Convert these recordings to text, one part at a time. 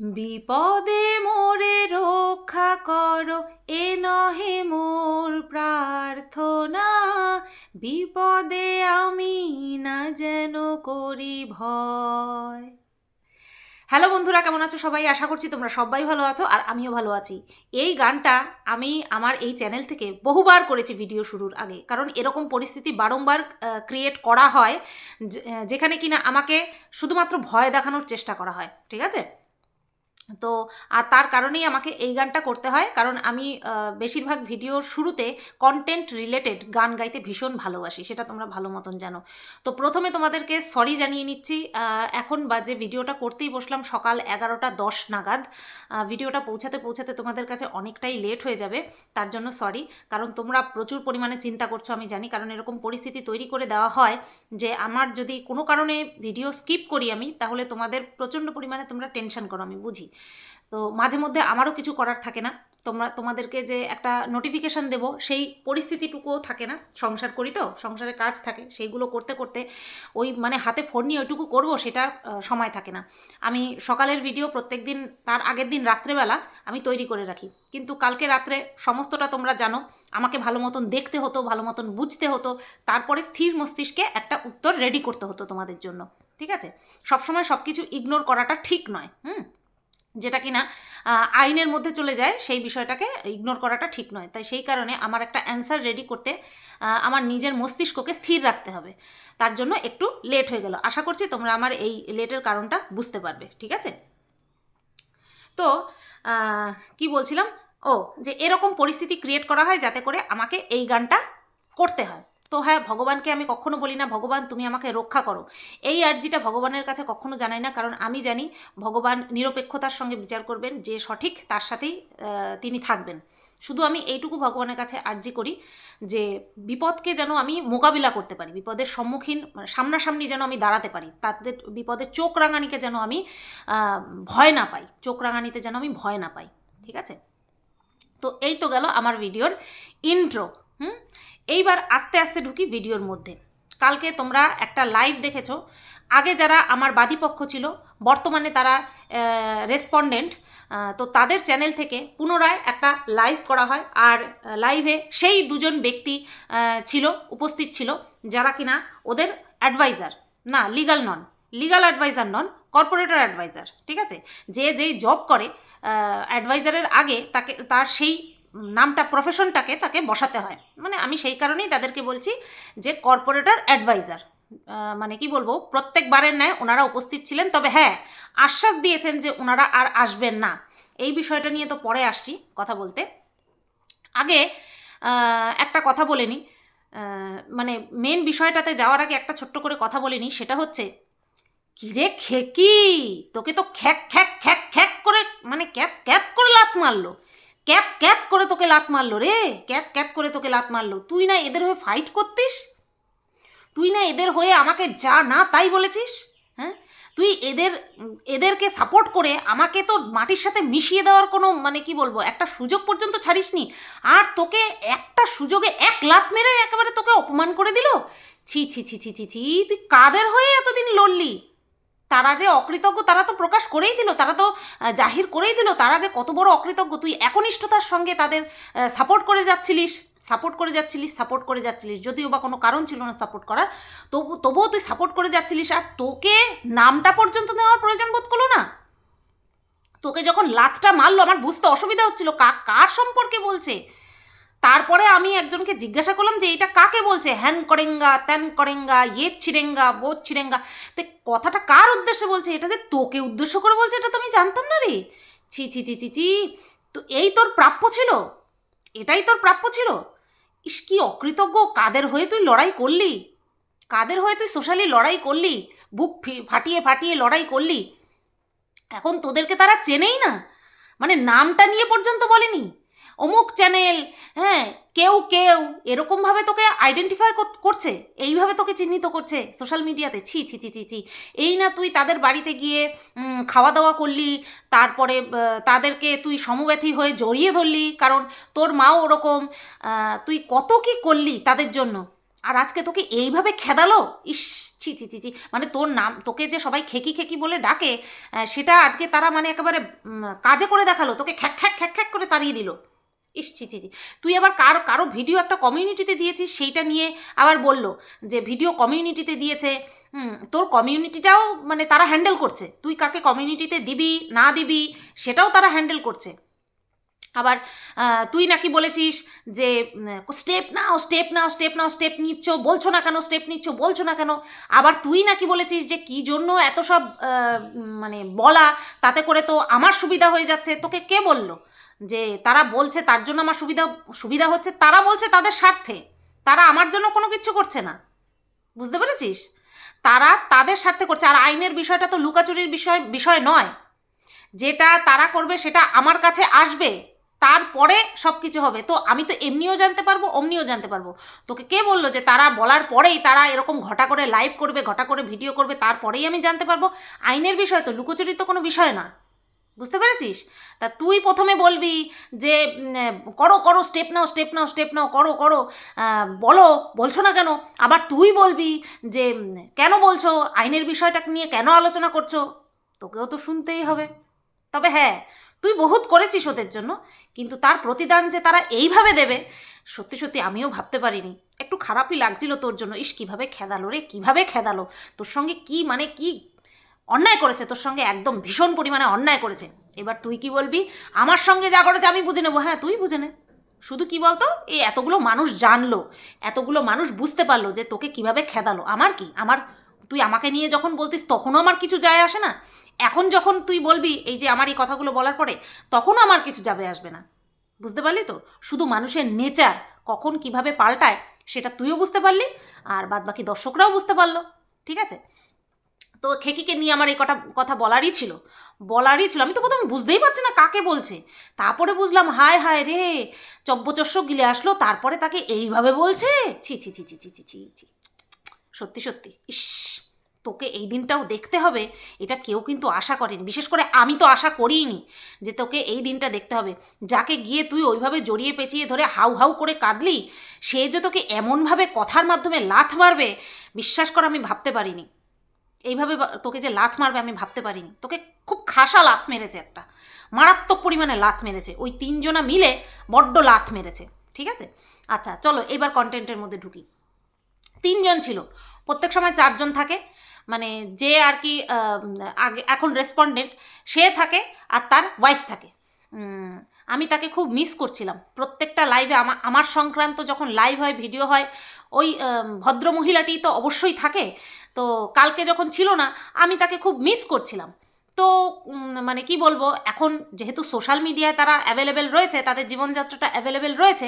বিপদে মোরে রক্ষা করো, এ নহে মোর প্রার্থনা। বিপদে আমি না যেন করি ভয়। হ্যালো বন্ধুরা, কেমন আছো সবাই? আশা করছি তোমরা সবাই ভালো আছো আর আমিও ভালো আছি। এই গানটা আমি আমার এই চ্যানেল থেকে বহুবার করেছি ভিডিও শুরুর আগে, কারণ এরকম পরিস্থিতি বারংবার ক্রিয়েট করা হয় যেখানে কিনা আমাকে শুধুমাত্র ভয় দেখানোর চেষ্টা করা হয়, ঠিক আছে? তো আর তার কারণেই আমাকে এই গানটা করতে হয়। কারণ আমি বেশিরভাগ ভিডিওর শুরুতে কন্টেন্ট রিলেটেড গান গাইতে ভীষণ ভালোবাসি, সেটা তোমরা ভালো মতন জানো। তো প্রথমে তোমাদেরকে সরি জানিয়ে নিচ্ছি এখন বাজে ভিডিওটা করতেই বসলাম সকাল এগারোটা দশ নাগাদ। ভিডিওটা পৌঁছাতে পৌঁছাতে তোমাদের কাছে অনেকটাই লেট হয়ে যাবে, তার জন্য সরি কারণ তোমরা প্রচুর পরিমাণে চিন্তা করছ আমি জানি, কারণ এরকম পরিস্থিতি তৈরি করে দেওয়া হয় যে আমার যদি কোনো কারণে ভিডিও স্কিপ করি আমি, তাহলে তোমাদের প্রচণ্ড পরিমাণে তোমরা টেনশন করো আমি, বুঝি? তো মাঝে মধ্যে আমারও কিছু করার থাকে না। তোমরা, তোমাদেরকে যে একটা নোটিফিকেশান দেবো, সেই পরিস্থিতিটুকুও থাকে না। সংসার করি তো, সংসারে কাজ থাকে, সেইগুলো করতে করতে ওই মানে হাতে ফোন নিয়ে ওইটুকু করব, সেটার সময় থাকে না। আমি সকালের ভিডিও প্রত্যেক দিন, তার আগের দিন রাত্রেবেলা আমি তৈরি করে রাখি। কিন্তু কালকে রাত্রে সমস্তটা তোমরা জানো, আমাকে ভালো মতন দেখতে হতো, ভালো মতন বুঝতে হতো, তারপরে স্থির মস্তিষ্কে একটা উত্তর রেডি করতে হতো তোমাদের জন্য। ঠিক আছে? সবসময় সব কিছু ইগনোর করাটা ঠিক নয়, হুম? যেটা কিনা আইনের মধ্যে চলে যায়, সেই বিষয়টাকে ইগনোর করাটা ঠিক নয়। তাই সেই কারণে আমার একটা অ্যান্সার রেডি করতে আমার নিজের মস্তিষ্ককে স্থির রাখতে হবে। তার জন্য একটু লেট হয়ে গেল। আশা করছি তোমরা আমার এই লেটের কারণটা বুঝতে পারবে, ঠিক আছে? তো কি বলছিলাম? ও, যে এরকম পরিস্থিতি ক্রিয়েট করা হয় যাতে করে আমাকে এই গানটা করতে হয়। তো হ্যাঁ ভগবানকে আমি কখনো বলি না, ভগবান তুমি আমাকে রক্ষা করো। এই আর্জিটা ভগবানের কাছে কখনো জানাই না, কারণ আমি জানি ভগবান নিরপেক্ষতার সঙ্গে বিচার করবেন, যে সঠিক তার সাথেই তিনি থাকবেন। শুধু আমি এইটুকু ভগবানের কাছে আর্জি করি যে বিপদকে যেন আমি মোকাবিলা করতে পারি, বিপদের সম্মুখীন মানে সামনাসামনি যেন আমি দাঁড়াতে পারি তাদের বিপদের চোখ রাঙানিকে যেন আমি ভয় না পাই, চোখ রাঙানিতে যেন আমি ভয় না পাই, ঠিক আছে? তো এই তো গেল আমার ভিডিওর ইন্ট্রো হুম? এইবার আস্তে আস্তে ঢুকি ভিডিওর মধ্যে। কালকে তোমরা একটা লাইভ দেখেছ। আগে যারা আমার বাদীপক্ষ ছিল, বর্তমানে তারা রেসপন্ডেন্ট তো তাদের চ্যানেল থেকে পুনরায় একটা লাইভ করা হয়। আর লাইভে সেই দুজন ব্যক্তি ছিল, উপস্থিত ছিল, যারা কিনা ওদের অ্যাডভাইজার না legal non legal adviser non corporator adviser ঠিক আছে? যে যেই জব করে অ্যাডভাইজারের আগে তাকে, তার সেই নামটা প্রফেশনটাকে তাকে বসাতে হয়। মানে আমি সেই কারণেই তাদেরকে বলছি যে কর্পোরেটর অ্যাডভাইজার মানে কি বলব, প্রত্যেকবারের ন্যায় ওনারা উপস্থিত ছিলেন। তবে হ্যাঁ আশ্বাস দিয়েছেন যে ওনারা আর আসবেন না। এই বিষয়টা নিয়ে তো পরে আসছি কথা বলতে। আগে একটা কথা বলে নিই। মানে মেন বিষয়টাতে যাওয়ার আগে একটা ছোট্ট করে কথা বলে নিই। সেটা হচ্ছে, কিরে খেকি? তোকে তো খ্যাক খ্যাক খ্যাক খ্যাক করে মানে ক্যাত ক্যাত করে লাত মারলো। ক্যাত ক্যাত করে তোকে লাত মারলো রে, ক্যাত ক্যাত করে তোকে লাত মারলো। তুই না এদের হয়ে ফাইট করতিস? তুই না এদের হয়ে আমাকে যা না তাই বলেছিস? হ্যাঁ? তুই এদের, এদেরকে সাপোর্ট করে আমাকে তো মাটির সাথে মিশিয়ে দেওয়ার কোনো মানে কি বলব, একটা সুযোগ পর্যন্ত ছাড়িসনি। আর তোকে একটা সুযোগে এক লাত মেরে একেবারে তোকে অপমান করে দিল? ছি ছি ছি ছি ছি ছি, তুই কাদের হয়ে এতদিন লড়লি? তারা যে অকৃতজ্ঞ, তারা তো প্রকাশ করেই দিল, তারা তো জাহির করেই দিল, তারা যে কত বড় অকৃতজ্ঞ, তুই একনিষ্ঠতার সঙ্গে তাদের সাপোর্ট করে যাচ্ছিলিস সাপোর্ট করে যাচ্ছিলিস সাপোর্ট করে যাচ্ছিলিস, যদিও বা কোনো কারণ ছিল না সাপোর্ট করার, তবু, তবুও তুই সাপোর্ট করে যাচ্ছিলিস, আর তোকে নামটা পর্যন্ত নেওয়ার প্রয়োজন বোধ করল না? তোকে যখন লাচটা মারলো, আমার বুঝতে অসুবিধা হচ্ছিল কার সম্পর্কে বলছে? তারপরে আমি একজনকে জিজ্ঞাসা করলাম যে এটা কাকে বলছে? হ্যান করেঙ্গা, ত্যান করেঙ্গা ইয়ে ছিরেঙ্গা বোধ ছিরেঙ্গা তো কথাটা কার উদ্দেশ্যে বলছে? এটা যে তোকে উদ্দেশ্য করে বলছে, এটা তো আমি জানতাম না রে। ছি ছি ছি ছি ছি। তো এই তোর প্রাপ্য ছিল? এটাই তোর প্রাপ্য ছিল? ইস, কি অকৃতজ্ঞ। কাদের হয়ে তুই লড়াই করলি? কাদের হয়ে তুই সোশ্যালি লড়াই করলি? বুক ফাটিয়ে ফাটিয়ে লড়াই করলি? এখন তোদেরকে তারা চেনেই না। মানে নামটা নিয়ে পর্যন্ত বলেনি। অমুক চ্যানেল হ্যাঁ কেউ কেউ এরকমভাবে তোকে আইডেন্টিফাই করছে, এইভাবে তোকে চিহ্নিত করছে সোশ্যাল মিডিয়াতে ছি ছি ছি ছি ছি। এই না তুই তাদের বাড়িতে গিয়ে খাওয়া দাওয়া করলি, তারপরে তাদেরকে তুই সমব্যথী হয়ে জড়িয়ে ধরলি, কারণ তোর মাও ওরকম তুই কত কি করলি তাদের জন্য? আর আজকে তোকে এইভাবে খেদালো? ইস, ছি ছি ছি ছি। মানে তোর নাম, তোকে যে সবাই খেকি খেকি বলে ডাকে সেটা আজকে তারা মানে একেবারে কাজে করে দেখাল, তোকে খ্যাক খ্যাক খ্যাক খ্যাক করে তাড়িয়ে দিল। ইস, ছি ছি তুই আবার কার, কারও ভিডিও একটা কমিউনিটিতে দিয়েছিস, সেইটা নিয়ে আবার বলল যে ভিডিও কমিউনিটিতে দিয়েছে। তোর কমিউনিটিটাও মানে তারা হ্যান্ডেল করছে। তুই কাকে কমিউনিটিতে দিবি, না দিবি, সেটাও তারা হ্যান্ডেল করছে। আবার তুই নাকি বলেছিস যে স্টেপ নাও স্টেপ নাও স্টেপ নাও স্টেপ নিচ্ছ, বলছো না কেন স্টেপ নিচ্ছ, বলছো না কেন? আবার তুই নাকি বলেছিস যে, কি জন্য এত সব মানে বলা, তাতে করে তো আমার সুবিধা হয়ে যাচ্ছে, তোকে কে বলল? যে তারা বলছে তার জন্য আমার সুবিধা সুবিধা হচ্ছে তারা বলছে তাদের স্বার্থে। তারা আমার জন্য কোনো কিছু করছে না। বুঝতে পেরেছিস? তারা তাদের স্বার্থে করছে। আর আইনের বিষয়টা তো লুকাচুরির বিষয় বিষয় নয়। যেটা তারা করবে সেটা আমার কাছে আসবে। তারপরে সব কিছু হবে। তো আমি তো এমনিও জানতে পারব, অমনিও জানতে পারব। তোকে কে বলল যে তারা বলার পরেই তারা এরকম ঘটা করে লাইভ করবে, ঘটা করে ভিডিও করবে, তারপরেই আমি জানতে পারব? আইনের বিষয় তো লুকোচুরি তো কোনো বিষয় না। বুঝতে পেরেছিস? তা তুই প্রথমে বলবি যে করো করো স্টেপ নাও স্টেপ নাও স্টেপ নাও, করো করো বলো, বলছো না কেন? আবার তুই বলবি যে কেন বলছো? আইনের বিষয়টা নিয়ে কেন আলোচনা করছ? তোকেও তো শুনতেই হবে। তবে হ্যাঁ তুই বহুত করেছিস ওদের জন্য, কিন্তু তার প্রতিদান যে তারা এইভাবে দেবে, সত্যি সত্যি আমিও ভাবতে পারিনি। একটু খারাপই লাগছিল তোর জন্য। ইস, কীভাবে খেদালো রে, কীভাবে খেদালো? তোর সঙ্গে কি মানে কি অন্যায় করেছে, তোর সঙ্গে একদম ভীষণ পরিমাণে অন্যায় করেছে। এবার তুই কি বলবি? আমার সঙ্গে যা করেছে আমি বুঝে নেব। হ্যাঁ তুই বুঝে নে। শুধু কি বলতো? এই এতগুলো মানুষ জানলো, এতগুলো মানুষ বুঝতে পারল যে তোকে কীভাবে খেদালো। আমার কি? আমার, তুই আমাকে নিয়ে যখন বলতিস, তখনও আমার কিছু যায় আসে না? এখন যখন তুই বলবি এই যে আমার এই কথাগুলো বলার পরে, তখনও আমার কিছু যাবে আসবে না। বুঝতে পারলি তো? শুধু মানুষের নেচার কখন কীভাবে পাল্টায়, সেটা তুইও বুঝতে পারলি, আর বাদবাকি দর্শকরাও বুঝতে পারল। ঠিক আছে? তো খেকিকে নিয়ে আমার এই কটা, কথা বলারই ছিল। বলারই ছিল। আমি তো প্রথম বুঝতেই পারছি না কাকে বলছে। তারপরে বুঝলাম, হায় হায় রে! চব্বচস্য গিলে আসলো, তারপরে তাকে এইভাবে বলছে? ছি ছি ছি ছি ছি ছি ছি ছি। সত্যি সত্যি। ইস, তোকে এই দিনটাও দেখতে হবে। এটা কেউ কিন্তু আশা করেনি। বিশেষ করে আমি তো আশা করিনি যে তোকে এই দিনটা দেখতে হবে। যাকে গিয়ে তুই ওইভাবে জড়িয়ে পেঁচিয়ে ধরে হাউ হাউ করে কাঁদলি, সে যে তোকে এমনভাবে কথার মাধ্যমে লাথ মারবে, বিশ্বাস কর আমি ভাবতে পারিনি। এইভাবে তোকে যে লাথ মারবে আমি ভাবতে পারিনি। তোকে খুব খাসা লাথ মেরেছে একটা। মারাত্মক পরিমাণে লাথ মেরেছে। ওই তিনজনা মিলে বড্ড লাথ মেরেছে। ঠিক আছে? আচ্ছা চলো এবার কন্টেন্টের মধ্যে ঢুকি। তিনজন ছিল। প্রত্যেক সময় চারজন থাকে। মানে যে আর কি আগে, এখন রেসপন্ডেন্ট সে থাকে আর তার ওয়াইফ থাকে। আমি তাকে খুব মিস করছিলাম। প্রত্যেকটা লাইভে আমার আমার সংক্রান্ত যখন লাইভ হয় ভিডিও হয়, ওই ভদ্র মহিলাটি তো অবশ্যই থাকে। তো কালকে যখন ছিল না, আমি তাকে খুব মিস করছিলাম। তো মানে কি বলব, এখন যেহেতু সোশ্যাল মিডিয়ায় তারা অ্যাভেলেবেল রয়েছে, তাদের জীবনযাত্রাটা অ্যাভেলেবেল রয়েছে,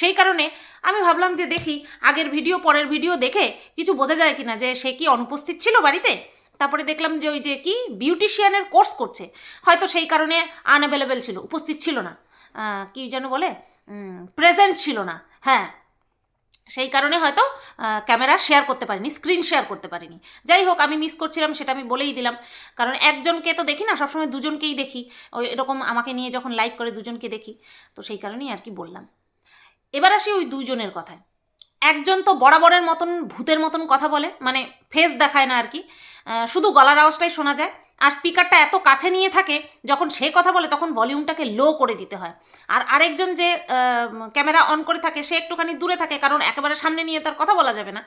সেই কারণে আমি ভাবলাম যে দেখি, আগের ভিডিও পরের ভিডিও দেখে কিছু বোঝা যায় কি না যে সে কি অনুপস্থিত ছিল বাড়িতে? তারপরে দেখলাম যে ওই যে কি বিউটিশিয়ানের কোর্স করছে। হয়তো সেই কারণে আনঅ্যাভেলেবেল ছিল, উপস্থিত ছিল না। কি যেন বলে? প্রেজেন্ট ছিল না। হ্যাঁ সেই কারণে হয়তো ক্যামেরা শেয়ার করতে পারিনি স্ক্রিন শেয়ার করতে পারিনি। যাই হোক, আমি মিস করছিলাম, সেটা আমি বলেই দিলাম। কারণ একজনকে তো দেখি না, সবসময় দুজনকেই দেখি। ওই এরকম আমাকে নিয়ে যখন লাইভ করে দুজনকে দেখি, তো সেই কারণেই আর কি বললাম। এবার আসি ওই দুজনের কথায়। একজন তো বরাবরের মতন, ভূতের মতন কথা বলে মানে ফেস দেখায় না আর কি। শুধু গলার আওয়াজটাই শোনা যায়। আর স্পিকারটা এত কাছে নিয়ে থাকে, যখন সে কথা বলে তখন ভলিউমটাকে লো করে দিতে হয়। আর আরেকজন যে ক্যামেরা অন করে থাকে, সে একটুখানি দূরে থাকে, কারণ একেবারে সামনে নিয়ে তার কথা বলা যাবে না।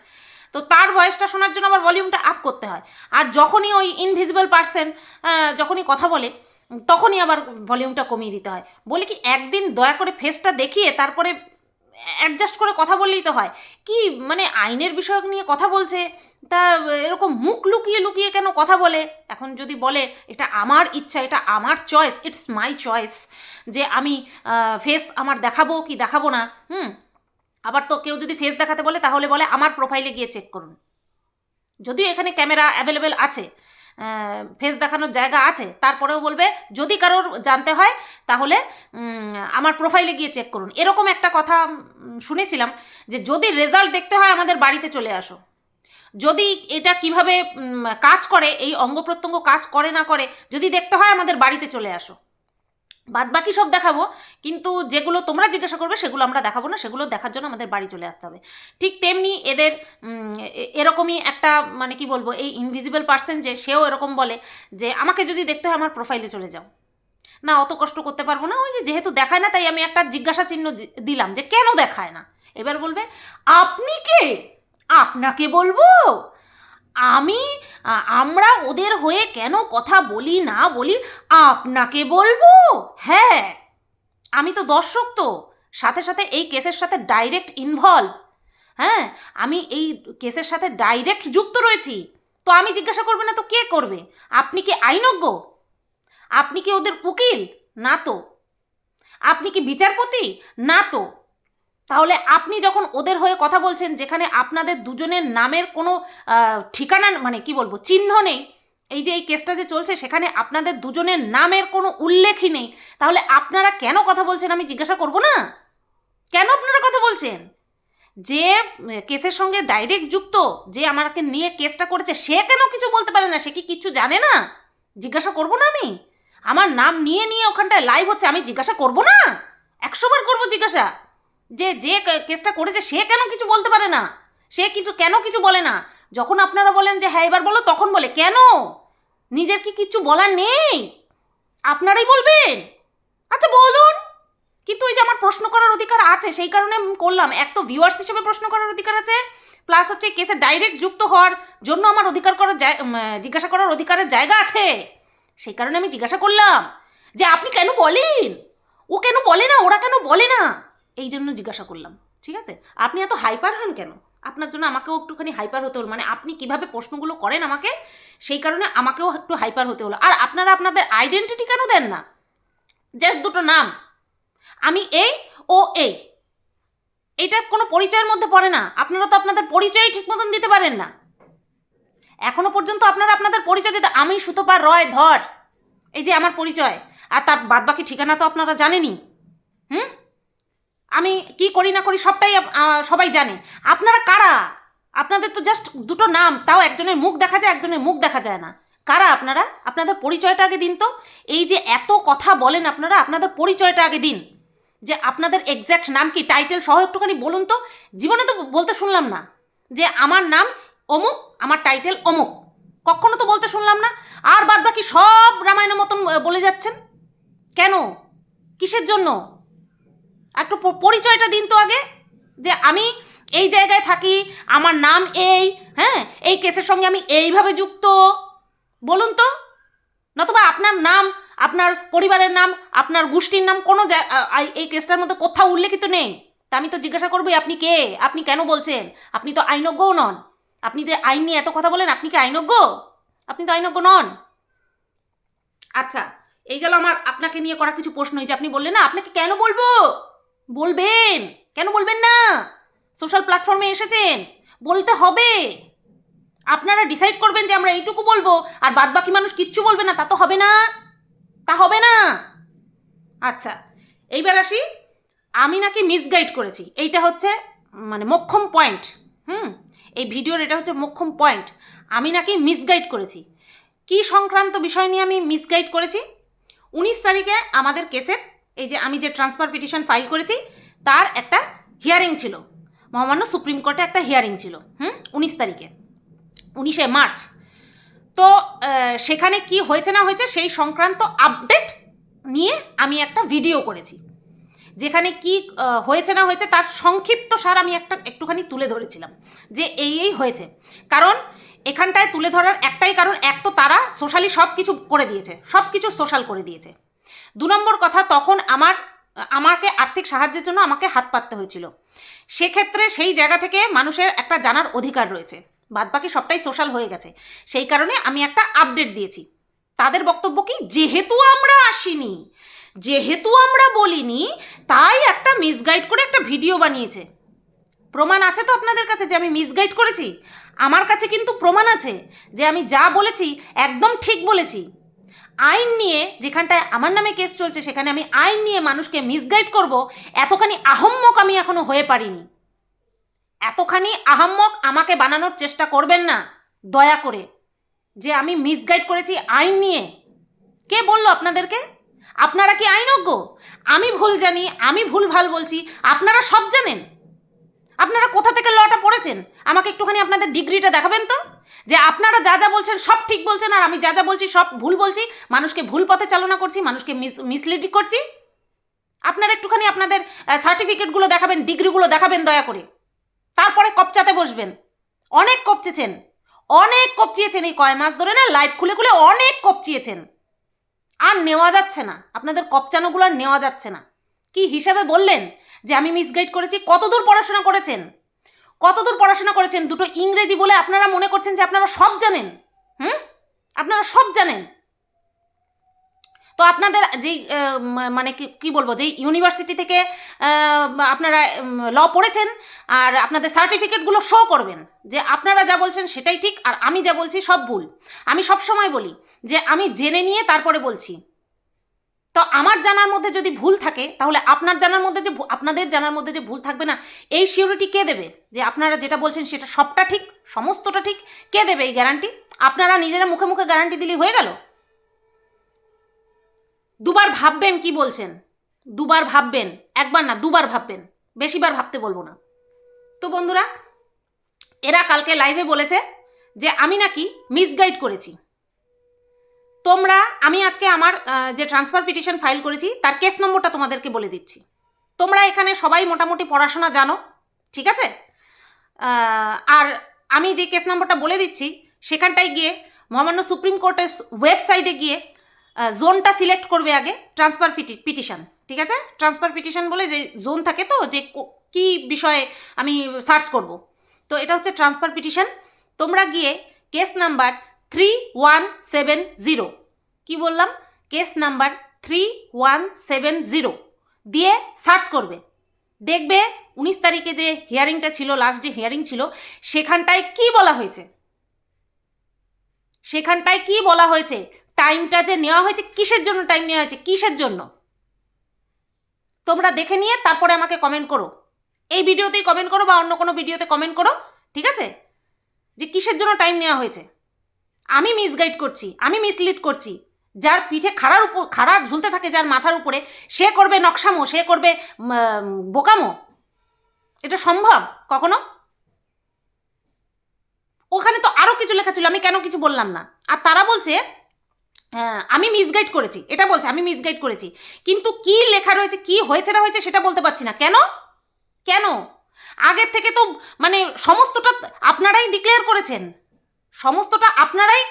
তো তার ভয়েসটা শোনার জন্য আবার ভলিউমটা আপ করতে হয়। আর যখনই ওই ইনভিজিবল পার্সন যখনই কথা বলে, তখনই আবার ভলিউমটা কমিয়ে দিতে হয়। বলি কি, একদিন দয়া করে ফেসটা দেখিয়ে তারপরে অ্যাডজাস্ট করে কথা বললেই তো হয়। কি মানে আইনের বিষয় নিয়ে কথা বলছে? তা এরকম মুখ লুকিয়ে লুকিয়ে কেন কথা বলে? এখন যদি বলে, এটা আমার ইচ্ছা, এটা আমার চয়েস ইটস মাই চয়েস যে আমি ফেস আমার দেখাবো কি দেখাবো না? হুম? আবার তো কেউ যদি ফেস দেখাতে বলে, তাহলে বলে, আমার প্রোফাইলে গিয়ে চেক করুন। যদিও এখানে ক্যামেরা অ্যাভেলেবেল আছে ফেস দেখানোর জায়গা আছে, তারপরেও বলবে, যদি কারোর জানতে হয়, তাহলে আমার প্রোফাইলে গিয়ে চেক করুন। এরকম একটা কথা শুনেছিলাম যে যদি রেজাল্ট দেখতে হয়, আমাদের বাড়িতে চলে আসো। যদি এটা কীভাবে কাজ করে, এই অঙ্গ প্রত্যঙ্গ কাজ করে না করে, যদি দেখতে হয়, আমাদের বাড়িতে চলে আসো। বাদ বাকি সব দেখাবো, কিন্তু যেগুলো তোমরা জিজ্ঞাসা করবে সেগুলো আমরা দেখাবো না, সেগুলো দেখার জন্য আমাদের বাড়ি চলে আসতে হবে। ঠিক তেমনি এদের এরকমই একটা মানে কি বলব, এই ইনভিজিবল পার্সন যে, সেও এরকম বলে যে, আমাকে যদি দেখতে হয় আমার প্রোফাইলে চলে যাও। না, অত কষ্ট করতে পারব না। ওই যে, যেহেতু দেখায় না, তাই আমি একটা জিজ্ঞাসা চিহ্ন দিলাম যে, কেন দেখায় না? এবার বলবে, আপনি কে? আপনাকে বলব। আমি আমরা ওদের হয়ে কেন কথা বলি না বলি আপনাকে বলব? হ্যাঁ আমি তো দর্শক তো। সাথে সাথে এই কেসের সাথে ডাইরেক্ট ইনভলভ হ্যাঁ আমি এই কেসের সাথে ডাইরেক্ট যুক্ত রয়েছি। তো আমি জিজ্ঞাসা করবে না তো কে করবে? আপনি কি আইনজ্ঞ? আপনি কি ওদের উকিল? না তো। আপনি কি বিচারপতি? না তো। তাহলে আপনি যখন ওদের হয়ে কথা বলছেন, যেখানে আপনাদের দুজনের নামের কোনো ঠিকানা মানে কি বলব, চিহ্ন নেই, এই যে এই কেসটা যে চলছে, সেখানে আপনাদের দুজনের নামের কোনো উল্লেখই নেই, তাহলে আপনারা কেন কথা বলছেন? আমি জিজ্ঞাসা করব না? কেন আপনারা কথা বলছেন? যে কেসের সঙ্গে ডাইরেক্ট যুক্ত, যে আমাকে নিয়ে কেসটা করেছে, সে কেন কিছু বলতে পারে না? সে কি কিচ্ছু জানে না? জিজ্ঞাসা করব না আমি? আমার নাম নিয়ে নিয়ে ওখানটায় লাইভ হচ্ছে, আমি জিজ্ঞাসা করব না? একশো বার করব জিজ্ঞাসা। যে যে কেসটা করেছে, সে কেন কিছু বলতে পারে না? সে কিছু কেন কিছু বলে না? যখন আপনারা বলেন যে হ্যাঁ এবার বলো, তখন বলে। কেন? নিজের কি কিছু বলার নেই? আপনারাই বলবেন? আচ্ছা বলুন। কিন্তু ওই যে আমার প্রশ্ন করার অধিকার আছে, সেই কারণে করলাম। এক তো ভিউয়ার্স হিসেবে প্রশ্ন করার অধিকার আছে প্লাস হচ্ছে কেসে ডাইরেক্ট যুক্ত হওয়ার জন্য আমার অধিকার করার জিজ্ঞাসা করার অধিকারের জায়গা আছে। সেই কারণে আমি জিজ্ঞাসা করলাম যে, আপনি কেন বলেন? ও কেন বলে না? ওরা কেন বলে না? এই জন্য জিজ্ঞাসা করলাম, ঠিক আছে? আপনি এত হাইপার হন কেন? আপনার জন্য আমাকেও একটুখানি হাইপার হতে হলো। মানে আপনি কীভাবে প্রশ্নগুলো করেন আমাকে, সেই কারণে আমাকেও একটু হাইপার হতে হলো। আর আপনারা আপনাদের আইডেন্টিটি কেন দেন না? জাস্ট দুটো নাম। আমি এই ও এই এটা কোনো পরিচয়ের মধ্যে পড়ে না। আপনারা তো আপনাদের পরিচয় ঠিক মতন দিতে পারেন না। এখনও পর্যন্ত আপনারা আপনাদের পরিচয় দিতে আমি সুতোপার রয়, ধর। এই যে আমার পরিচয়। আর তার বাদবাকি ঠিকানা তো আপনারা জানেনই। হুম? আমি কি করি না করি সবটাই সবাই জানে। আপনারা কারা? আপনাদের তো জাস্ট দুটো নাম, তাও একজনের মুখ দেখা যায়, একজনের মুখ দেখা যায় না। কারা আপনারা? আপনাদের পরিচয়টা আগে দিন তো। এই যে এত কথা বলেন আপনারা, আপনাদের পরিচয়টা আগে দিন। যে আপনাদের এক্স্যাক্ট নাম কি টাইটেল সহ একটুখানি বলুন তো। জীবনে তো বলতে শুনলাম না। যে আমার নাম অমুক, আমার টাইটেল অমুক। কখনো তো বলতে শুনলাম না। আর বাদ বাকি সব রামায়ণের মতন বলে যাচ্ছেন। কেন? কিসের জন্য? একটু পরিচয়টা দিন তো আগে, যে আমি এই জায়গায় থাকি, আমার নাম এই হ্যাঁ? এই কেসের সঙ্গে আমি এইভাবে যুক্ত। বলুন তো। নতুবা আপনার নাম, আপনার পরিবারের নাম, আপনার গোষ্ঠীর নাম কোনো এই কেসটার মধ্যে কোথাও উল্লেখিত নেই। তা আমি তো জিজ্ঞাসা করবোই, আপনি কে? আপনি কেন বলছেন? আপনি তো আইনজ্ঞও নন। আপনি যে আইন নিয়ে এত কথা বলেন, আপনি কি আইনজ্ঞ? আপনি তো আইনজ্ঞ নন। আচ্ছা এই গেল আমার আপনাকে নিয়ে করা কিছু প্রশ্ন। হয়েছে আপনি বললেন না, আপনাকে কেন বলব? বলবেন। কেন বলবেন না? সোশ্যাল প্ল্যাটফর্মে এসেছেন। বলতে হবে। আপনারা ডিসাইড করবেন যে আমরা এইটুকু বলব, আর বাদ বাকি মানুষ কিচ্ছু বলবে না, তা তো হবে না। তা হবে না। আচ্ছা এইবার আসি। আমি নাকি মিসগাইড করেছি। এইটা হচ্ছে মানে মোক্ষম পয়েন্ট হুম? এই ভিডিওর এটা হচ্ছে মোক্ষম পয়েন্ট আমি নাকি মিসগাইড করেছি। কি সংক্রান্ত বিষয় নিয়ে আমি মিসগাইড করেছি? উনিশ তারিখে আমাদের কেসের এই যে আমি যে ট্রান্সফার পিটিশন ফাইল করেছি, তার একটা হিয়ারিং ছিল। মহামান্য সুপ্রিম কোর্টে একটা হিয়ারিং ছিল, হুম? উনিশ তারিখে, উনিশে মার্চ। তো সেখানে কি হয়েছে না হয়েছে সেই সংক্রান্ত আপডেট নিয়ে আমি একটা ভিডিও করেছি। যেখানে কি হয়েছে না হয়েছে তার সংক্ষিপ্ত সার আমি একটা, একটুখানি তুলে ধরেছিলাম যে এই এই হয়েছে। কারণ, এখানটায় তুলে ধরার একটাই কারণ, এক তো তারা সোশ্যালি সব কিছু করে দিয়েছে সব কিছু সোশ্যাল করে দিয়েছে। দু নম্বর কথা, তখন আমার, আমাকে আর্থিক সাহায্যের জন্য আমাকে হাত পাততে হয়েছিল। সেক্ষেত্রে সেই জায়গা থেকে মানুষের একটা জানার অধিকার রয়েছে। বাদবাকি সবটাই সোশ্যাল হয়ে গেছে। সেই কারণে আমি একটা আপডেট দিয়েছি। তাদের বক্তব্য কি? যেহেতু আমরা আসিনি, যেহেতু আমরা বলিনি, তাই একটা মিসগাইড করে একটা ভিডিও বানিয়েছে। প্রমাণ আছে তো আপনাদের কাছে যে আমি মিসগাইড করেছি? আমার কাছে কিন্তু প্রমাণ আছে যে আমি যা বলেছি একদম ঠিক বলেছি। আইন নিয়ে যেখানটায় আমার নামে কেস চলছে, সেখানে আমি আইন নিয়ে মানুষকে মিসগাইড করব, এতখানি আহম্মক আমি এখনও হয়ে পারিনি। এতখানি আহম্মক আমাকে বানানোর চেষ্টা করবেন না, দয়া করে। যে আমি মিসগাইড করেছি আইন নিয়ে। কে বলল আপনাদেরকে? আপনারা কি আইনজ্ঞ? আমি ভুল জানি, আমি ভুল ভালো বলছি, আপনারা সব জানেন। আপনারা কোথা থেকে লটা পড়েছেন? আমাকে একটুখানি আপনাদের ডিগ্রিটা দেখাবেন তো? যে আপনারা যা যা বলছেন সব ঠিক বলছেন আর আমি যা যা বলছি সব ভুল বলছি, মানুষকে ভুল পথে চালনা করছি, মানুষকে মিস মিসলিড করছি। আপনারা একটুখানি আপনাদের সার্টিফিকেটগুলো দেখাবেন ডিগ্রিগুলো দেখাবেন দয়া করে। তারপরে কপচাতে বসবেন। অনেক কপচেছেন। অনেক কপচিয়েছেন এই কয় মাস ধরে না লাইভ খুলে খুলে অনেক কপচিয়েছেন। আর নেওয়া যাচ্ছে না। আপনাদের কপচানোগুলো আর নেওয়া যাচ্ছে না। কি হিসাবে বললেন যে আমি মিসগাইড করেছি? কতদূর পড়াশোনা করেছেন? কতদূর পড়াশোনা করেছেন? দুটো ইংরেজি বলে আপনারা মনে করছেন যে আপনারা সব জানেন। হুম? আপনারা সব জানেন। তো আপনাদের যেই মানে কি বলব, যেই ইউনিভার্সিটি থেকে আপনারা ল পড়েছেন আর আপনাদের সার্টিফিকেটগুলো শো করবেন যে আপনারা যা বলছেন সেটাই ঠিক আর আমি যা বলছি সব ভুল। আমি সব সময় বলি যে আমি জেনে নিয়ে তারপরে বলছি। তো আমার জানার মধ্যে যদি ভুল থাকে, তাহলে আপনার জানার মধ্যে যে আপনাদের জানার মধ্যে যে ভুল থাকবে না, এই সিওরিটি কে দেবে? যে আপনারা যেটা বলছেন সেটা সবটা ঠিক, সমস্তটা ঠিক, কে দেবে এই গ্যারান্টি আপনারা নিজেরা মুখে মুখে গ্যারান্টি দিলেই হয়ে গেল? দুবার ভাববেন কি বলছেন? দুবার ভাববেন, একবার না, দুবার ভাববেন, বেশিবার ভাবতে বলব না। তো বন্ধুরা, এরা কালকে লাইভে বলেছে যে আমি নাকি মিসগাইড করেছি। তোমরা, আমি আজকে আমার যে ট্রান্সফার পিটিশন ফাইল করেছি, তার কেস নম্বরটা তোমাদেরকে বলে দিচ্ছি। তোমরা এখানে সবাই মোটামুটি পড়াশোনা জানো, ঠিক আছে? আর আমি যে কেস নম্বরটা বলে দিচ্ছি, সেখানটায় গিয়ে মহামান্য সুপ্রিম কোর্টের ওয়েবসাইটে গিয়ে জোনটা সিলেক্ট করবে আগে ট্রান্সফার পিটিশন ঠিক আছে? ট্রান্সফার পিটিশন বলে যে জোন থাকে তো, যে কো- কি বিষয়ে আমি সার্চ করব। তো এটা হচ্ছে ট্রান্সফার পিটিশন তোমরা গিয়ে case number three one seven zero কী বললাম? Case number three one seven zero দিয়ে সার্চ করবে। দেখবে উনিশ তারিখে যে হিয়ারিংটা ছিল লাস্ট ডে হিয়ারিং ছিল, সেখানটায় কি বলা হয়েছে? সেখানটায় কি বলা হয়েছে? টাইমটা যে নেওয়া হয়েছে, কিসের জন্য টাইম নেওয়া হয়েছে? কিসের জন্য? তোমরা দেখে নিয়ে তারপরে আমাকে কমেন্ট করো। এই ভিডিওতেই কমেন্ট করো বা অন্য কোনো ভিডিওতে কমেন্ট করো, ঠিক আছে? যে কিসের জন্য টাইম নেওয়া হয়েছে? আমি মিসগাইড করছি আমি মিসলিড করছি। যার পিঠে খাড়ার উপর খাড়া ঝুলতে থাকে যার মাথার উপরে সে করবে নকশামো সে করবে বোকামো। এটা সম্ভব কখনো? ওখানে তো আরও কিছু লেখা ছিল আমি কেন কিছু বললাম না। আর তারা বলছে হ্যাঁ, আমি মিসগাইড করেছি এটা বলছে আমি মিসগাইড করেছি। কিন্তু কি লেখা রয়েছে কি হয়েছে না হয়েছে সেটা বলতে পারছি না। কেন? কেন? আগের থেকে তো মানে সমস্তটা আপনারাই ডিক্লেয়ার করেছেন। সমস্তটা আপনারাই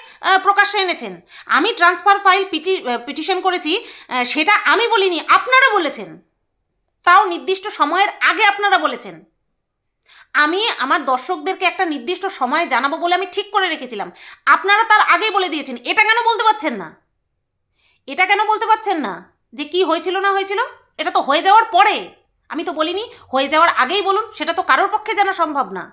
প্রকাশ্যে এনেছেন। আমি ট্রান্সফার ফাইল পিটি পিটিশন করেছি সেটা আমি বলিনি, আপনারা বলেছেন। তাও নির্দিষ্ট সময়ের আগে আপনারা বলেছেন। আমি আমার দর্শকদেরকে একটা নির্দিষ্ট সময় জানাব বলে আমি ঠিক করে রেখেছিলাম। আপনারা তার আগেই বলে দিয়েছেন, এটা কেন বলতে পারছেন না? এটা কেন বলতে পারছেন না? যে কি হয়েছিল না হয়েছিল? এটা তো হয়ে যাওয়ার পরে। আমি তো বলিনি, হয়ে যাওয়ার আগেই বলুন, সেটা তো কারোর পক্ষে জানা সম্ভব না।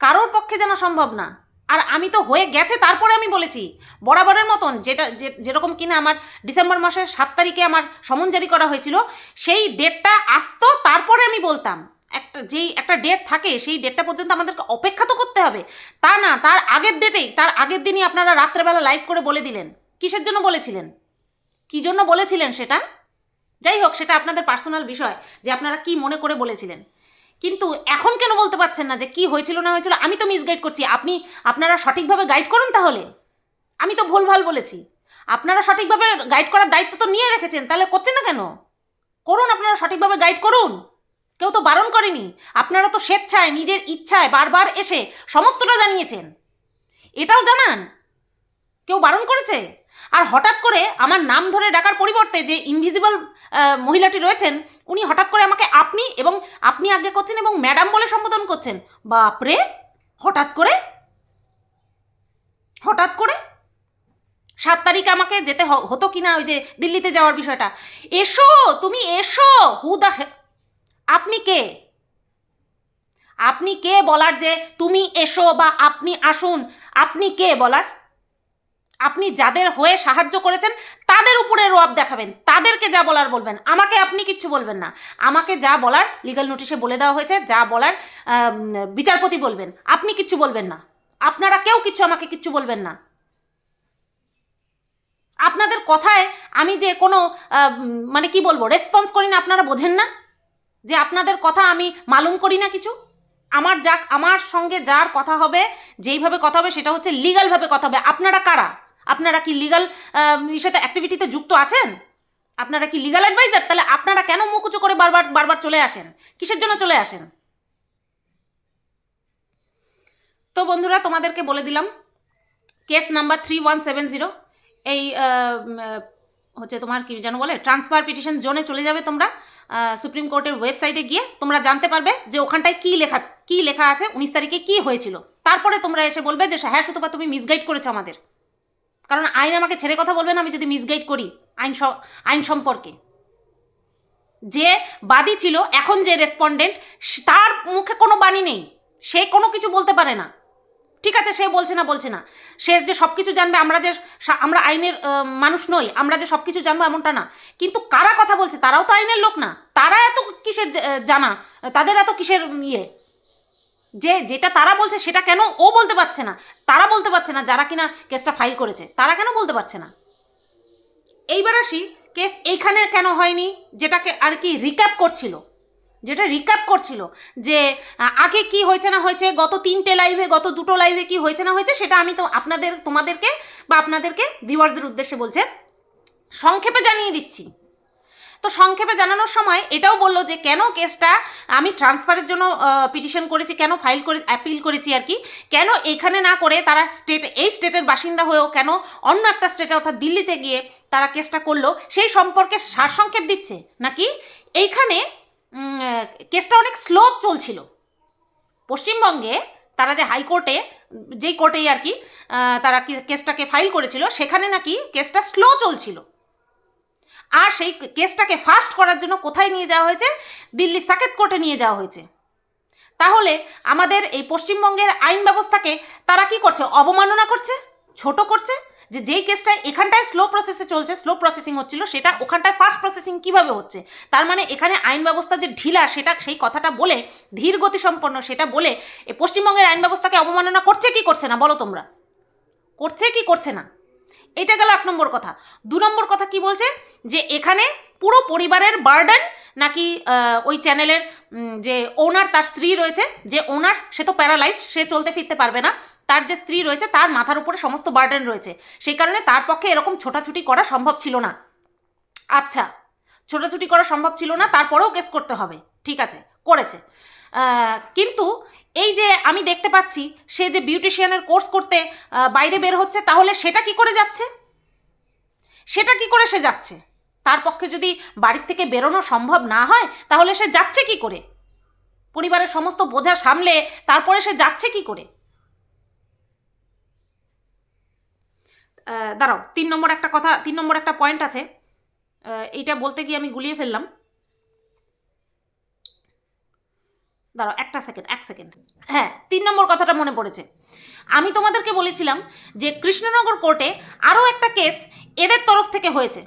কারোর পক্ষে জানা সম্ভব না। আর আমি তো হয়ে গেছে তারপরে আমি বলেছি। বরাবরের মতন যেটা যেরকম কিনা আমার ডিসেম্বর মাসের সাত তারিখে আমার সমন জারি করা হয়েছিল, সেই ডেটটা আসতো তারপরে আমি বলতাম। একটা, যেই একটা ডেট থাকে, সেই ডেটটা পর্যন্ত আমাদেরকে অপেক্ষা তো করতে হবে। তা না, তার আগের ডেটেই, তার আগের দিনই আপনারা রাত্রেবেলা লাইভ করে বলে দিলেন। কিসের জন্য বলেছিলেন? কী জন্য বলেছিলেন সেটা? যাই হোক, সেটা আপনাদের পার্সোনাল বিষয় যে আপনারা কি মনে করে বলেছিলেন। কিন্তু এখন কেন বলতে পারছেন না যে কি হয়েছিল না হয়েছিল? আমি তো মিসগাইড করছি। আপনি, আপনারা সঠিকভাবে গাইড করুন তাহলে। আমি তো ভুলভাল বলেছি। আপনারা সঠিকভাবে গাইড করার দায়িত্ব তো নিয়ে রেখেছেন, তাহলে করছেন না কেন? করুন, আপনারা সঠিকভাবে গাইড করুন। কেউ তো বারণ করেনি। আপনারা তো স্বেচ্ছায়, নিজের ইচ্ছায় বারবার এসে সমস্তটা জানিয়েছেন। এটাও জানান। কেউ বারণ করেছে? আর হঠাৎ করে আমার নাম ধরে ডাকার পরিবর্তে যে ইনভিজিবল মহিলাটি রয়েছেন, উনি হঠাৎ করে আমাকে আপনি এবং আপনি আগে করছেন এবং ম্যাডাম বলে সম্বোধন করছেন। বাপরে! হঠাৎ করে? হঠাৎ করে? সাত তারিখে আমাকে যেতে হতো কি না ওই যে দিল্লিতে যাওয়ার বিষয়টা। এসো, তুমি এসো! হু দা আপনি কে? আপনি কে বলার যে তুমি এসো বা আপনি আসুন, আপনি কে বলার? আপনি যাদের হয়ে সাহায্য করেছেন, তাদের উপরে রোয়াব দেখাবেন। তাদেরকে যা বলার বলবেন। আমাকে আপনি কিচ্ছু বলবেন না। আমাকে যা বলার লিগাল নোটিশে বলে দেওয়া হয়েছে, যা বলার বিচারপতি বলবেন। আপনি কিচ্ছু বলবেন না। আপনারা কেউ কিচ্ছু আমাকে কিচ্ছু বলবেন না। আপনাদের কথায় আমি যে কোনো মানে কি বলব রেসপন্স করি না, আপনারা বোঝেন না? যে আপনাদের কথা আমি মালুম করি না কিছু? আমার যা, আমার সঙ্গে যার কথা হবে, যেইভাবে কথা হবে, সেটা হচ্ছে লিগালভাবে কথা হবে। আপনারা কারা? আপনারা কি লিগাল সাথে অ্যাক্টিভিটিতে যুক্ত আছেন? আপনারা কি লিগাল অ্যাডভাইজার তাহলে আপনারা কেন মুখ উঁচু করে বারবার বারবার চলে আসেন? কিসের জন্য চলে আসেন? তো বন্ধুরা, তোমাদেরকে বলে দিলাম case number three one seven zero এই হচ্ছে তোমার কি যেন বলে ট্রান্সফার পিটিশন জোনে চলে যাবে তোমরা সুপ্রিম কোর্টের ওয়েবসাইটে গিয়ে, তোমরা জানতে পারবে যে ওখানটায় কী লেখা কী লেখা আছে, উনিশ তারিখে কী হয়েছিল। তারপরে তোমরা এসে বলবে যে হ্যাঁ সুতপা, তুমি মিসগাইড করেছ আমাদের। কারণ আইন আমাকে ছেড়ে কথা বলবে না, আমি যদি মিসগাইড করি আইন আইন সম্পর্কে। যে বাদী ছিল, এখন যে রেসপন্ডেন্ট তার মুখে কোনো বাণী নেই। সে কোনো কিছু বলতে পারে না। ঠিক আছে, সে বলছে না বলছে না। সে যে সব কিছু জানবে, আমরা যে আমরা আইনের মানুষ নই, আমরা যে সব কিছু জানব এমনটা না। কিন্তু কারা কথা বলছে? তারাও তো আইনের লোক না। তারা এত কিসের জানা? তাদের এত কিসের ইয়ে? যে, যেটা তারা বলছে সেটা কেন ও বলতে পারছে না? তারা বলতে পারছে না যারা কিনা কেসটা ফাইল করেছে। তারা কেন বলতে পারছে না? এইবার আসি, কেস এইখানে কেন হয়নি? যেটাকে আর কি রিক্যাপ করছিল। যেটা রিক্যাপ করছিল যে আগে কি হয়েছে না হয়েছে, গত তিনটে লাইভে গত দুটো লাইভে কি হয়েছে না হয়েছে, সেটা আমি তো আপনাদের, তোমাদেরকে বা আপনাদেরকে ভিউয়ার্সদের উদ্দেশ্যে বলছে। সংক্ষেপে জানিয়ে দিচ্ছি। তো সংক্ষেপে জানানোর সময় এটাও বলল যে কেন কেসটা আমি ট্রান্সফারের জন্য পিটিশন করেছি, কেন ফাইল করে অ্যাপিল করেছি আর কি, কেন এখানে না করে তারা স্টেট এই স্টেটের বাসিন্দা হয়েও কেন অন্য একটা স্টেটে অর্থাৎ দিল্লিতে গিয়ে তারা কেসটা করল, সেই সম্পর্কে সারসংক্ষেপ দিচ্ছে নাকি? এইখানে কেসটা অনেক স্লো চলছিল। পশ্চিমবঙ্গে তারা যে হাইকোর্টে যেই কোর্টেই আর কি তারা কেসটাকে ফাইল করেছিল, সেখানে নাকি কেসটা স্লো চলছিল। আর সেই কেসটাকে ফাস্ট করার জন্য কোথায় নিয়ে যাওয়া হয়েছে? দিল্লি সাকেত কোর্টে নিয়ে যাওয়া হয়েছে। তাহলে আমাদের এই পশ্চিমবঙ্গের আইন ব্যবস্থাকে তারা কি করছে? অবমাননা করছে? ছোট করছে? যে যেই কেসটা এখানটায় স্লো প্রসেসে চলছে স্লো প্রসেসিং হচ্ছিল, সেটা ওখানটায় ফাস্ট প্রসেসিং কীভাবে হচ্ছে? তার মানে এখানে আইন ব্যবস্থা যে ঢিলা, সেটা সেই কথাটা বলে, ধীর গতি সম্পন্ন সেটা বলে পশ্চিমবঙ্গের আইন ব্যবস্থাকে অবমাননা করছে কি করছে না বলো তোমরা? করছে কি করছে না? এটা গেল এক নম্বর কথা। দু নম্বর কথা কি বলছে? যে এখানে পুরো পরিবারের বার্ডেন নাকি ওই চ্যানেলের যে ওনার তার স্ত্রী রয়েছে, যে ওনার সে তো প্যারালাইজড সে চলতে ফিরতে পারবে না। তার যে স্ত্রী রয়েছে, তার মাথার উপরে সমস্ত বার্ডেন রয়েছে। সেই কারণে তার পক্ষে এরকম ছোটাছুটি করা সম্ভব ছিল না। আচ্ছা ছোটাছুটি করা সম্ভব ছিল না, তারপরেও কেস করতে হবে। ঠিক আছে, করেছে। কিন্তু এই যে আমি দেখতে পাচ্ছি, সে যে বিউটিশিয়ানের কোর্স করতে বাইরে বের হচ্ছে, তাহলে সেটা কি করে যাচ্ছে? সেটা কি করে সে যাচ্ছে? তার পক্ষে যদি বাড়ির থেকে বেরোনো সম্ভব না হয়, তাহলে সে যাচ্ছে কি করে? পরিবারের সমস্ত বোঝা সামলে তারপরে সে যাচ্ছে কি করে? দাঁড়াও, তিন নম্বর একটা কথা, তিন নম্বর একটা পয়েন্ট আছে। এইটা বলতে গিয়ে আমি গুলিয়ে ফেললাম। দাঁড়াও, একটা সেকেন্ড এক সেকেন্ড হ্যাঁ তিন নম্বর কথাটা মনে পড়েছে। আমি তোমাদেরকে বলেছিলাম যে কৃষ্ণনগর কোর্টে আরও একটা কেস এদের তরফ থেকে হয়েছে।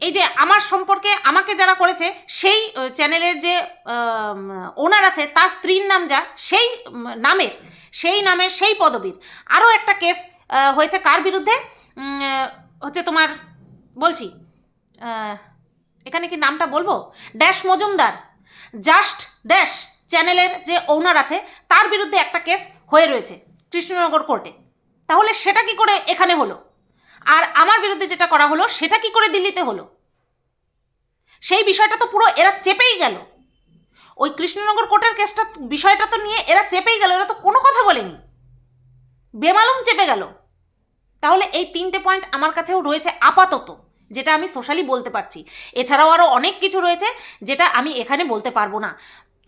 এই যে আমার সম্পর্কে আমাকে যারা করেছে, সেই চ্যানেলের যে ওনার আছে, তার স্ত্রীর নাম যা, সেই নামের সেই নামের, সেই পদবীর আরও একটা কেস হয়েছে কার বিরুদ্ধে? হচ্ছে তোমার, বলছি এখানে কি নামটা বলব? ড্যাশ মজুমদার। Just dash. চ্যানেলের যে ওনার আছে, তার বিরুদ্ধে একটা কেস হয়ে রয়েছে কৃষ্ণনগর কোর্টে তাহলে সেটা কি করে এখানে হলো? আর আমার বিরুদ্ধে যেটা করা হলো, সেটা কি করে দিল্লিতে হলো? সেই বিষয়টা তো পুরো এরা চেপেই গেল। ওই কৃষ্ণনগর কোর্টের কেসটা বিষয়টা তো নিয়ে এরা চেপেই গেল, এরা তো কোনো কথা বলেনি। বেমালুম চেপে গেল। তাহলে এই তিনটে পয়েন্ট আমার কাছেও রয়েছে আপাতত, যেটা আমি সোশ্যালি বলতে পারছি। এছাড়াও আরও অনেক কিছু রয়েছে, যেটা আমি এখানে বলতে পারব না।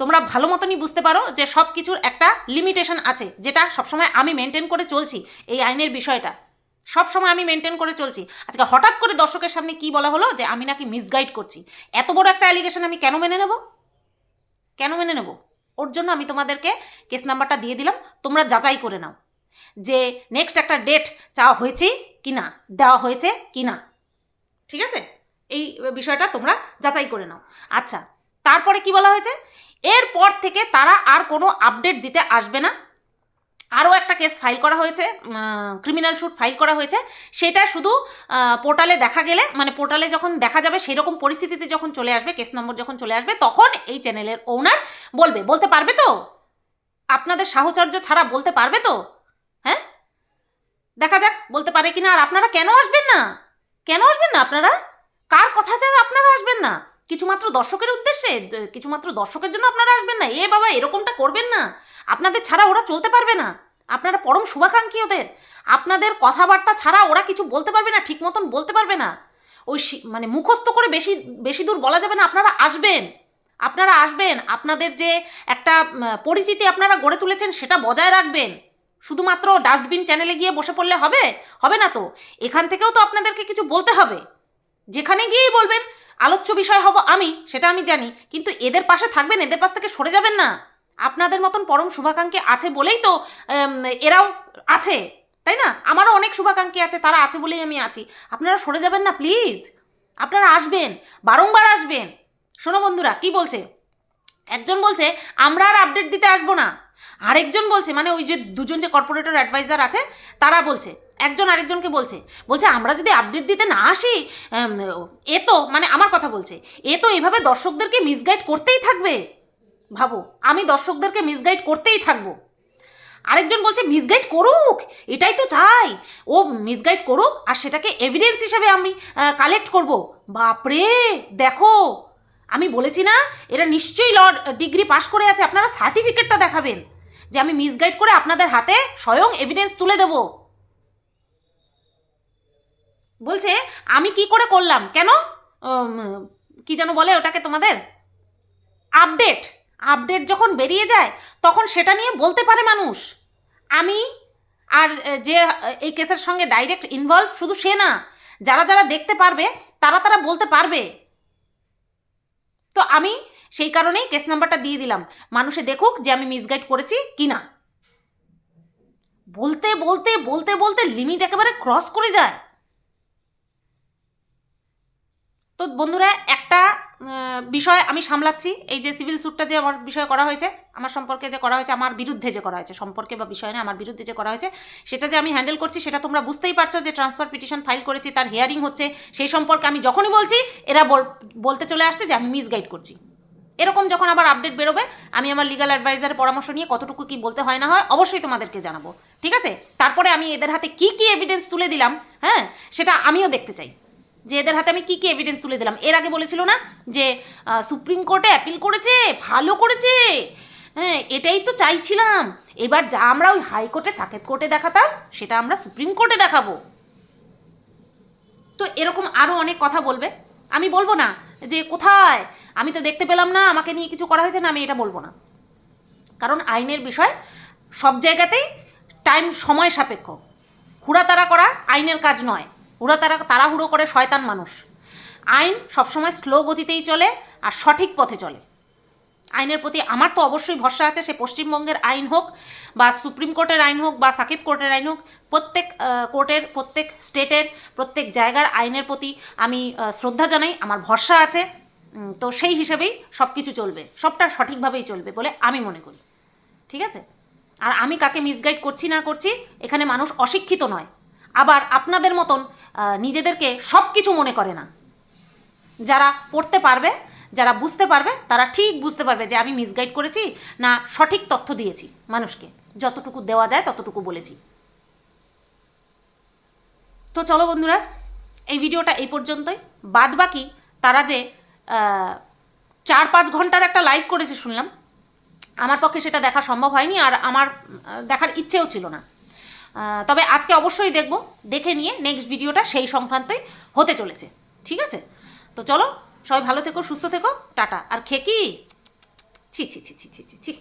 তোমরা ভালো মতনই বুঝতে পারো যে সব কিছুর একটা লিমিটেশন আছে, যেটা সবসময় আমি মেনটেন করে চলছি এই আইনের বিষয়টা। সব সময় আমি মেনটেন করে চলছি। আজকে হঠাৎ করে দর্শকের সামনে কি বলা হলো যে আমি নাকি মিসগাইড করছি? এত বড় একটা অ্যালিগেশন আমি কেন মেনে নেব? কেন মেনে নেব? ওর জন্য আমি তোমাদেরকে কেস নাম্বারটা দিয়ে দিলাম, তোমরা যাচাই করে নাও যে নেক্সট একটা ডেট চাওয়া হয়েছে কি না দেওয়া হয়েছে কি না ঠিক আছে? এই বিষয়টা তোমরা যাচাই করে নাও। আচ্ছা তারপরে কি বলা হয়েছে? এরপর থেকে তারা আর কোনো আপডেট দিতে আসবে না। আরও একটা কেস ফাইল করা হয়েছে ক্রিমিনাল শ্যুট ফাইল করা হয়েছে। সেটা শুধু পোর্টালে দেখা গেলে মানে পোর্টালে যখন দেখা যাবে, সেরকম পরিস্থিতিতে যখন চলে আসবে কেস নম্বর যখন চলে আসবে, তখন এই চ্যানেলের ওনার বলবে, বলতে পারবে তো? আপনাদের সাহচর্য ছাড়া বলতে পারবে তো? হ্যাঁ? দেখা যাক, বলতে পারে কিনা। আর আপনারা কেন আসবেন না? কেন আসবেন না আপনারা? কার কথাতে আপনারা আসবেন না? কিছুমাত্র দর্শকের উদ্দেশ্যে কিছুমাত্র দর্শকের জন্য আপনারা আসবেন না। এ বাবা, এরকমটা করবেন না। আপনাদের ছাড়া ওরা চলতে পারবে না। আপনারা পরম শুভাকাঙ্ক্ষী ওদের। আপনাদের কথাবার্তা ছাড়া ওরা কিছু বলতে পারবে না, ঠিক মতন বলতে পারবে না। ওই মানে মুখস্থ করে বেশি বেশি দূর বলা যাবে না, আপনারা আসবেন। আপনারা আসবেন। আপনাদের যে একটা পরিচিতি আপনারা গড়ে তুলেছেন, সেটা বজায় রাখবেন। শুধুমাত্র ডাস্টবিন চ্যানেলে গিয়ে বসে পড়লে হবে? হবে না তো। এখান থেকেও তো আপনাদেরকে কিছু বলতে হবে। যেখানে গিয়েই বলবেন আলোচ্য বিষয় হব আমি, সেটা আমি জানি, কিন্তু এদের পাশে থাকবেন, এদের পাশ থেকে সরে যাবেন না। আপনাদের মতন পরম শুভাকাঙ্ক্ষী আছে বলেই তো এরাও আছে, তাই না? আমারও অনেক শুভাকাঙ্ক্ষী আছে, তারা আছে বলেই আমি আছি। আপনারা সরে যাবেন না, প্লিজ। আপনারা আসবেন, বারংবার আসবেন। শোনো বন্ধুরা, কি বলছে? একজন বলছে, আমরা আর আপডেট দিতে আসব না। আরেকজন বলছে মানে ওই যে দুজন যে কর্পোরেটর অ্যাডভাইজার আছে, তারা বলছে, একজন আরেকজনকে বলছে বলছে, আমরা যদি আপডেট দিতে না আসি এ তো মানে আমার কথা বলছে, এ তো এভাবে দর্শকদেরকে মিসগাইড করতেই থাকবে। ভাবো, আমি দর্শকদেরকে মিসগাইড করতেই থাকব। আরেকজন বলছে মিসগাইড করুক, এটাই তো চাই। ও মিসগাইড করুক, আর সেটাকে এভিডেন্স হিসেবে আমি কালেক্ট করব। বাপরে, দেখো আমি বলেছি না, এরা নিশ্চয়ই ল ডিগ্রি পাশ করে আছে, আপনারা সার্টিফিকেটটা দেখাবেন যে আমি মিসগাইড করে আপনাদের হাতে স্বয়ং এভিডেন্স তুলে দেব। বলছে, আমি কি করে করলাম? কেন? কি যেন বলে ওটাকে তোমাদের? আপডেট আপডেট যখন বেরিয়ে যায়, তখন সেটা নিয়ে বলতে পারে মানুষ। আমি আর যে এই কেসের সঙ্গে ডাইরেক্ট ইনভলভ শুধু সে না, যারা যারা দেখতে পারবে, তারা তারা বলতে পারবে। তো আমি সেই কারণেই কেস নাম্বারটা দিয়ে দিলাম। মানুষে দেখুক যে আমি মিসগাইড করেছি কি না বলতে বলতে বলতে বলতে লিমিট একেবারে ক্রস করে যায়। তো বন্ধুরা, একটা বিষয় আমি সামলাচ্ছি। এই যে সিভিল স্যুটটা যে আমার বিষয়ে করা হয়েছে, আমার সম্পর্কে যে করা হয়েছে, আমার বিরুদ্ধে যে করা হয়েছে, সম্পর্কে বা বিষয় না আমার বিরুদ্ধে যে করা হয়েছে, সেটা যে আমি হ্যান্ডেল করছি, সেটা তোমরা বুঝতেই পারছ যে ট্রান্সফার পিটিশন ফাইল করেছি, তার হিয়ারিং হচ্ছে, সেই সম্পর্কে আমি যখনই বলছি, এরা বল- বলতে চলে আসছে যে আমি মিসগাইড করছি। এরকম যখন আবার আপডেট বেরোবে, আমি আমার লিগাল অ্যাডভাইজারের পরামর্শ নিয়ে কতটুকু কি বলতে হয় না হয়, অবশ্যই তোমাদেরকে জানাব। ঠিক আছে? তারপরে আমি এদের হাতে কি কি এভিডেন্স তুলে দিলাম হ্যাঁ? সেটা আমিও দেখতে চাই। যে এদের হাতে আমি কি কি এভিডেন্স তুলে দিলাম? এর আগে বলেছিল না যে সুপ্রিম কোর্টে অ্যাপিল করেছে, ভালো করেছে। হ্যাঁ এটাই তো চাইছিলাম। এবার যা আমরা ওই হাইকোর্টে সাকেত কোর্টে দেখাতাম, সেটা আমরা সুপ্রিম কোর্টে দেখাবো। তো এরকম আরও অনেক কথা বলবে। আমি বলব না যে, কোথায়? আমি তো দেখতে পেলাম না, আমাকে নিয়ে কিছু করা হয়েছে না, আমি এটা বলব না। কারণ আইনের বিষয়, সব জায়গাতেই টাইম সময় সাপেক্ষ। হুড়াতাড়া করা আইনের কাজ নয়। হুড়াতাড়া তাড়াহুড়ো করে শয়তান মানুষ। আইন সবসময় স্লো গতিতেই চলে আর সঠিক পথে চলে। আইনের প্রতি আমার তো অবশ্যই ভরসা আছে, সে পশ্চিমবঙ্গের আইন হোক বা সুপ্রিম কোর্টের আইন হোক বা সাকিত কোর্টের আইন হোক, প্রত্যেক কোর্টের, প্রত্যেক স্টেটের, প্রত্যেক জায়গার আইনের প্রতি আমি শ্রদ্ধা জানাই, আমার ভরসা আছে। তো সেই হিসেবেই সব কিছু চলবে, সবটা সঠিকভাবেই চলবে বলে আমি মনে করি। ঠিক আছে? আর আমি কাকে মিসগাইড করছি না করছি, এখানে মানুষ অশিক্ষিত নয়। আবার আপনাদের মতন নিজেদেরকে সব কিছু মনে করে না। যারা পড়তে পারবে, যারা বুঝতে পারবে, তারা ঠিক বুঝতে পারবে যে আমি মিসগাইড করেছি না সঠিক তথ্য দিয়েছি মানুষকে। যতটুকু দেওয়া যায় ততটুকু বলেছি। তো চলো বন্ধুরা, এই ভিডিওটা এই পর্যন্তই। বাদ বাকি তারা যে চার পাঁচ ঘণ্টার একটা লাইভ করেছে শুনলাম। আমার পক্ষে সেটা দেখা সম্ভব হয়নি আর আমার দেখার ইচ্ছেও ছিল না। তবে আজকে অবশ্যই দেখব, দেখে নিয়ে নেক্সট ভিডিওটা সেই সংক্রান্তই হতে চলেছে। ঠিক আছে? তো চলো, সবাই ভালো থেকো, সুস্থ থেকো, টাটা। আর খেকি? ছি ছি ছি ছি ছি ছি ছি।